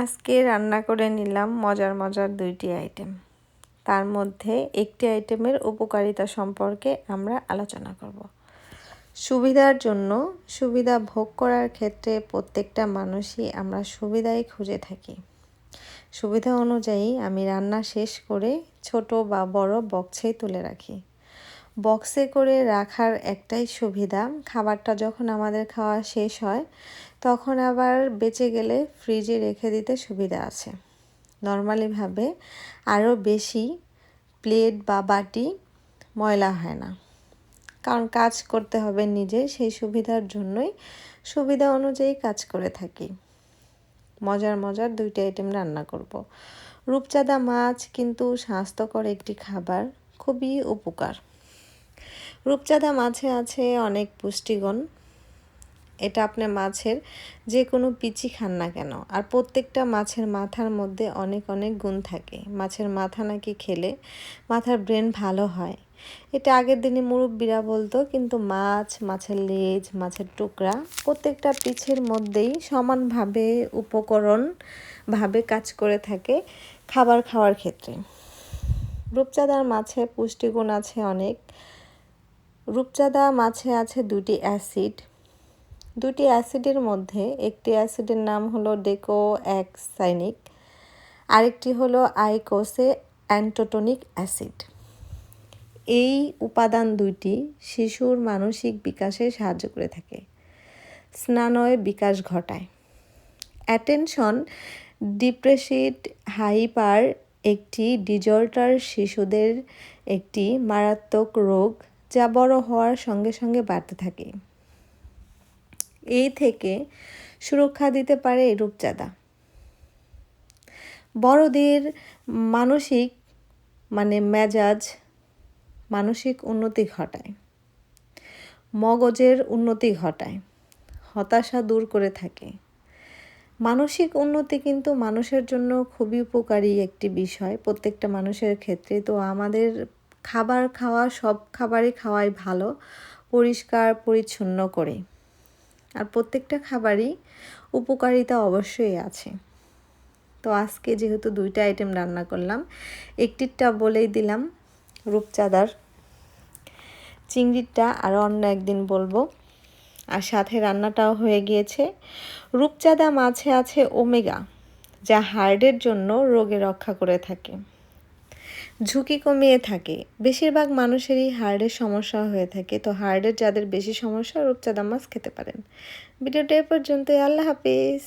আজকে রান্না করে নিলাম মজার মজার দুইটি আইটেম তার মধ্যে একটি আইটেমের উপকারিতা সম্পর্কে আমরা আলোচনা করব। সুবিধার জন্য সুবিধা ভোগ করার ক্ষেত্রে প্রত্যেকটা মানুষই আমরা সুবিধাই খুঁজে থাকি। সুবিধা অনুযায়ী আমি রান্না শেষ করে ছোট বা বড় বক্সেই তুলে রাখি। বক্সে করে রাখার একটাই সুবিধা, খাবারটা যখন আমাদের খাওয়া শেষ হয়, তখন আবার বেঁচে গেলে ফ্রিজে রেখে দিতে সুবিধা আছে। নর্মালিভাবে আরও বেশি প্লেট বা বাটি ময়লা হয় না। কারণ কাজ করতে হবে নিজে, সেই সুবিধার জন্যই সুবিধা অনুযায়ী কাজ করে থাকি। মজার মজার দুইটা আইটেম রান্না করব। রূপচাঁদা মাছ কিন্তু স্বাস্থ্যকর একটি খাবার, খুবই উপকার। রূপচাঁদা মাছে আছে অনেক পুষ্টিগুণ। এটা আপনার মাছের যে কোনো পিচি খান না কেন। আর প্রত্যেকটা মাছের মাথার মধ্যে অনেক অনেক গুণ থাকে। মাছের মাথা নাকি খেলে মাথার ব্রেন ভালো হয়। এটা আগের দিনে মুরব্বীরা বলতো, কিন্তু মাছ, মাছের লেজ, মাছের টুকরা প্রত্যেকটা পিছের মধ্যেই সমানভাবে উপকরণ ভাবে কাজ করে থাকে খাবার খাওয়ার ক্ষেত্রে। রূপচাঁদার মাছে পুষ্টিগুণ আছে অনেক। রূপচাঁদা মাছে আছে দুটি অ্যাসিড। দুটি অ্যাসিডের মধ্যে একটি অ্যাসিডের নাম হলো ডেকো অ্যাক্সাইনিক আরেকটি হলো আইকোসে অ্যান্টোটনিক অ্যাসিড। এই উপাদান দুইটি শিশুর মানসিক বিকাশে সাহায্য করে থাকে, স্নানয় বিকাশ ঘটায়। অ্যাটেনশন, ডিপ্রেসিড, হাইপার, একটি ডিজর্টার শিশুদের একটি মারাত্মক রোগ যা বড় হওয়ার সঙ্গে সঙ্গে বাড়তে থাকে। এই থেকে সুরক্ষা দিতে পারে এই রূপচাঁদা। বড়দের মানসিক মানে মেজাজ মানসিক উন্নতি ঘটায়। মগজের উন্নতি ঘটায়। হতাশা দূর করে থাকে। মানসিক উন্নতি কিন্তু মানুষের জন্য খুবই উপকারী একটি বিষয়। প্রত্যেকটা মানুষের ক্ষেত্রে তো আমাদের খাবার খাওয়া, সব খাবারই খাওয়াই ভালো, পরিষ্কার, পরিচ্ছন্ন করে। আর প্রত্যেকটা খাবারই উপকারিতা অবশ্যই আছে। তো আজকে যেহেতু দুইটা আইটেম রান্না করলাম, একটিরটা বলেই দিলাম, রূপচাঁদার। চিংড়িটা আর অন্য একদিন বলব। আর সাথে রান্নাটাও হয়ে গিয়েছে। রূপচাঁদা মাছে আছে ওমেগা, যা হার্টের জন্য রোগে রক্ষা করে থাকে। ঝুঁকি কমিয়ে থাকে। বেশিরভাগ মানুষেরই হার্টের সমস্যা হয়ে থাকে। তো হার্টের যাদের বেশি সমস্যা রূপচাঁদা মাছ খেতে পারেন। ভিডিওটা এ পর্যন্তই। আল্লাহ হাফিজ।